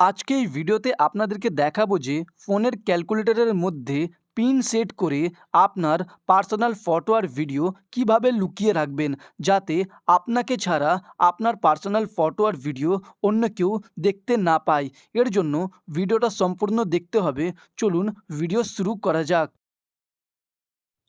আজকে এই ভিডিওতে আপনাদেরকে দেখাবো যে ফোনের ক্যালকুলেটরের মধ্যে পিন সেট করে আপনার পার্সোনাল ফটো আর ভিডিও কীভাবে লুকিয়ে রাখবেন যাতে আপনাকে ছাড়া আপনার পার্সোনাল ফটো আর ভিডিও অন্য কেউ দেখতে না পায়। এর জন্য ভিডিওটা সম্পূর্ণ দেখতে হবে। চলুন ভিডিও শুরু করা যাক।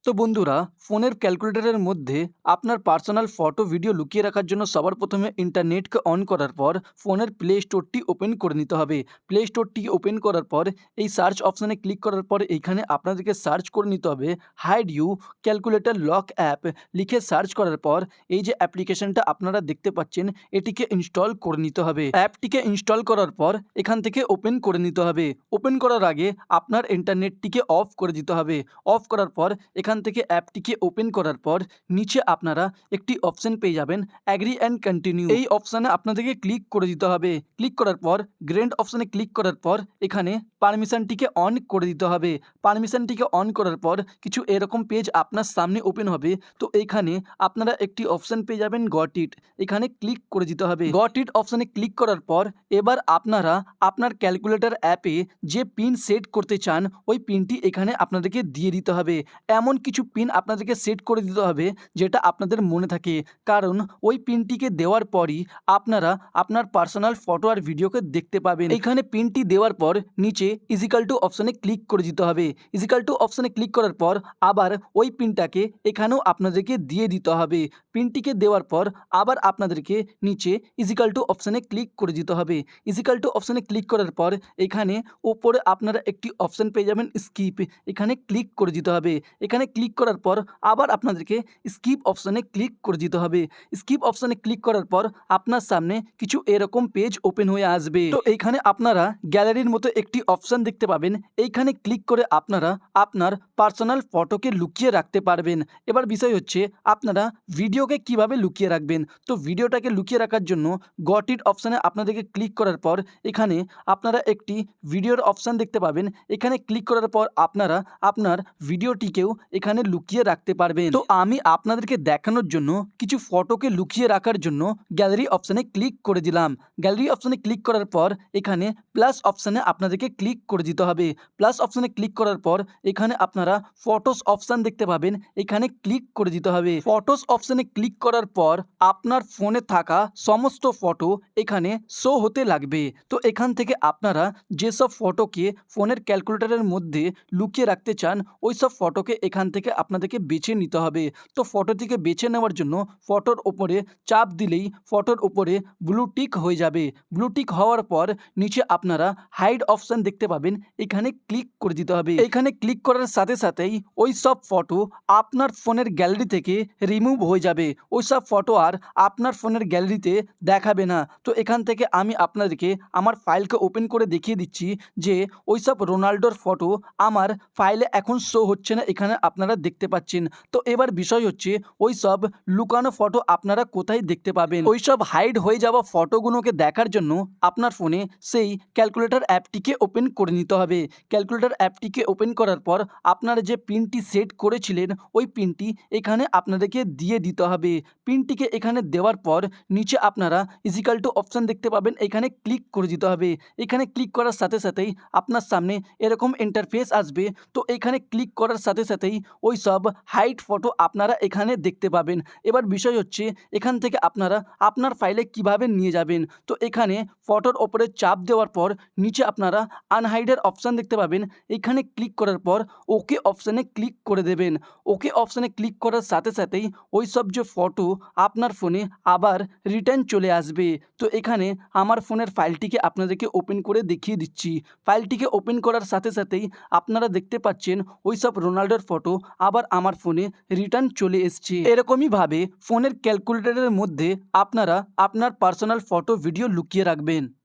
তো বন্ধুরা, ফোনের ক্যালকুলেটরের মধ্যে আপনার পার্সোনাল ফটো, ভিডিও লুকিয়ে রাখার জন্য সবার প্রথমে ইন্টারনেটকে অন করার পর ফোনের প্লে স্টোরটি ওপেন করে নিতে হবে। প্লে স্টোরটি ওপেন করার পর এই সার্চ অপশানে ক্লিক করার পর এইখানে আপনাদেরকে সার্চ করে নিতে হবে hide you calculator lock app. লিখে সার্চ করার পর এই যে অ্যাপ্লিকেশনটা আপনারা দেখতে পাচ্ছেন, এটিকে ইনস্টল করে নিতে হবে। অ্যাপটিকে ইনস্টল করার পর এখান থেকে ওপেন করে নিতে হবে। ওপেন করার আগে আপনার ইন্টারনেটটিকে অফ করে দিতে হবে। অফ করার পর এখান থেকে অ্যাপটিকে ওপেন করার পর নিচে আপনারা একটি অপশন পেয়ে যাবেন অ্যাগ্রি অ্যান্ড কন্টিনিউ। এই অপশানে আপনাদেরকে ক্লিক করে দিতে হবে। ক্লিক করার পর গ্রেন্ড অপশানে ক্লিক করার পর এখানে পারমিশনটিকে অন করে দিতে হবে। পারমিশনটিকে অন করার পর কিছু এরকম পেজ আপনার সামনে ওপেন হবে। তো এইখানে আপনারা একটি অপশান পেয়ে যাবেন গট ইট। এখানে ক্লিক করে দিতে হবে। গট ইট অপশানে ক্লিক করার পর এবার আপনারা আপনার ক্যালকুলেটর অ্যাপে যে পিন সেট করতে চান, ওই পিনটি এখানে আপনাদেরকে দিয়ে দিতে হবে। এমন কিছু পিন আপনাদেরকে সেট করে দিতে হবে, যেটা আপনাদের মনে থাকে। কারণ ওই পিনটিকে দেওয়ার পরই আপনারা আপনার পার্সোনাল ফটো আর ভিডিওকে দেখতে পাবেন। এখানে পিনটি দেওয়ার পর নিচে ইজিক্যাল টু অপশানে ক্লিক করে দিতে হবে। ইজিক্যাল টু অপশানে ক্লিক করার পর আবার ওই পিনটাকে এখানেও আপনাদেরকে দিয়ে দিতে হবে। পিনটিকে দেওয়ার পর আবার আপনাদেরকে নিচে ইজিক্যাল টু অপশানে ক্লিক করে দিতে হবে। ইজিক্যাল টু অপশানে ক্লিক করার পর এখানে ওপরে আপনারা একটি অপশান পেয়ে যাবেন স্কিপ এখানে ক্লিক করে দিতে হবে। এখানে ক্লিক করার পর আবার আপনাদেরকে স্কিপ অপশানে ক্লিক করে দিতে হবে। স্কিপ অপশানে ক্লিক করার পর আপনার সামনে কিছু এরকম পেজ ওপেন হয়ে আসবে। তো এইখানে আপনারা গ্যালারির মতো একটি অপশান দেখতে পাবেন। এইখানে ক্লিক করে আপনারা আপনার পার্সোনাল ফটোকে লুকিয়ে রাখতে পারবেন। এবার বিষয় হচ্ছে আপনারা ভিডিওকে কীভাবে লুকিয়ে রাখবেন? তো ভিডিওটাকে লুকিয়ে রাখার জন্য গট অপশানে আপনাদেরকে ক্লিক করার পর এখানে আপনারা একটি ভিডিওর অপশান দেখতে পাবেন। এখানে ক্লিক করার পর আপনারা আপনার ভিডিওটিকেও এখানে লুকিয়ে রাখতে পারবেন। তো আমি আপনাদেরকে দেখানোর জন্য কিছু ফটোকে লুকিয়ে রাখার জন্য গ্যালারি অপশানে ক্লিক করে দিলাম। গ্যালারি অপশানে ক্লিক করার পর এখানে প্লাস অপশানে আপনাদেরকে ক্লিক করে দিতে হবে। প্লাস অপশানে ক্লিক করার পর এখানে আপনারা ফটোস অপশান দেখতে পাবেন। এখানে ক্লিক করে দিতে হবে। ফটোস অপশানে ক্লিক করার পর আপনার ফোনে থাকা সমস্ত ফটো এখানে শো হতে লাগবে। তো এখান থেকে আপনারা যেসব ফটোকে ফোনের ক্যালকুলেটরের মধ্যে লুকিয়ে রাখতে চান ওই সব ফটোকে এখান থেকে আপনাদেরকে বেছে নিতে হবে। তো ফটোটিকে বেছে নেওয়ার জন্য ফটোর ওপরে চাপ দিলেই ফটোর উপরে ব্লু টিক হয়ে যাবে। ব্লু টিক হওয়ার পর নিচে আপনারা হাইড অপশান দেখতে পাবেন। এখানে ক্লিক করে দিতে হবে। এখানে ক্লিক করার সাথে সাথেই ওই সব ফটো আপনার ফোনের গ্যালারি থেকে রিমুভ হয়ে যাবে। ওই সব ফটো আর আপনার ফোনের গ্যালারিতে দেখাবে না। তো এখান থেকে আমি আপনাদেরকে আমার ফাইলকে ওপেন করে দেখিয়ে দিচ্ছি যে ওই সব রোনাল্ডোর ফটো আমার ফাইলে এখন শো হচ্ছে না। এখানে আপনারা দেখতে পাচ্ছেন। তো এবার বিষয় হচ্ছে ওই সব লুকানো ফটো আপনারা কোথায় দেখতে পাবেন? ওই সব হাইড হয়ে যাওয়া ফটোগুলোকে দেখার জন্য আপনার ফোনে সেই ক্যালকুলেটর অ্যাপটিকে ওপেন করে নিতে হবে। ক্যালকুলেটর অ্যাপটিকে ওপেন করার পর আপনারা যে পিনটি সেট করেছিলেন, ওই পিনটি এখানে আপনাদেরকে দিয়ে দিতে হবে। পিনটিকে এখানে দেওয়ার পর নিচে আপনারা ইজিক্যাল টু অপশান দেখতে পাবেন। এখানে ক্লিক করে দিতে হবে। এখানে ক্লিক করার সাথে সাথেই আপনার সামনে এরকম ইন্টারফেস আসবে। তো এখানে ক্লিক করার সাথে সাথেই ওই সব হাইট ফটো আপনারা এখানে দেখতে পাবেন। এবার বিষয় হচ্ছে, এখান থেকে আপনারা আপনার ফাইলে কীভাবে নিয়ে যাবেন? তো এখানে ফটোর ওপরে চাপ দেওয়ার পর নিচে আপনারা আনহাইডের অপশান দেখতে পাবেন। এখানে ক্লিক করার পর ওকে অপশানে ক্লিক করে দেবেন। ওকে অপশানে ক্লিক করার সাথে সাথেই ওই সব যে ফটো আপনার ফোনে আবার রিটার্ন চলে আসবে। তো এখানে আমার ফোনের ফাইলটিকে আপনাদেরকে ওপেন করে দেখিয়ে দিচ্ছি। ফাইলটিকে ওপেন করার সাথে সাথেই আপনারা দেখতে পাচ্ছেন ওই সব রোনাল্ডোর ফটো আবার আমার ফোনে রিটার্ন চলে এসছে। এরকমইভাবে ফোনের ক্যালকুলেটরের মধ্যে আপনারা আপনার পার্সোনাল ফটো, ভিডিও লুকিয়ে রাখবেন।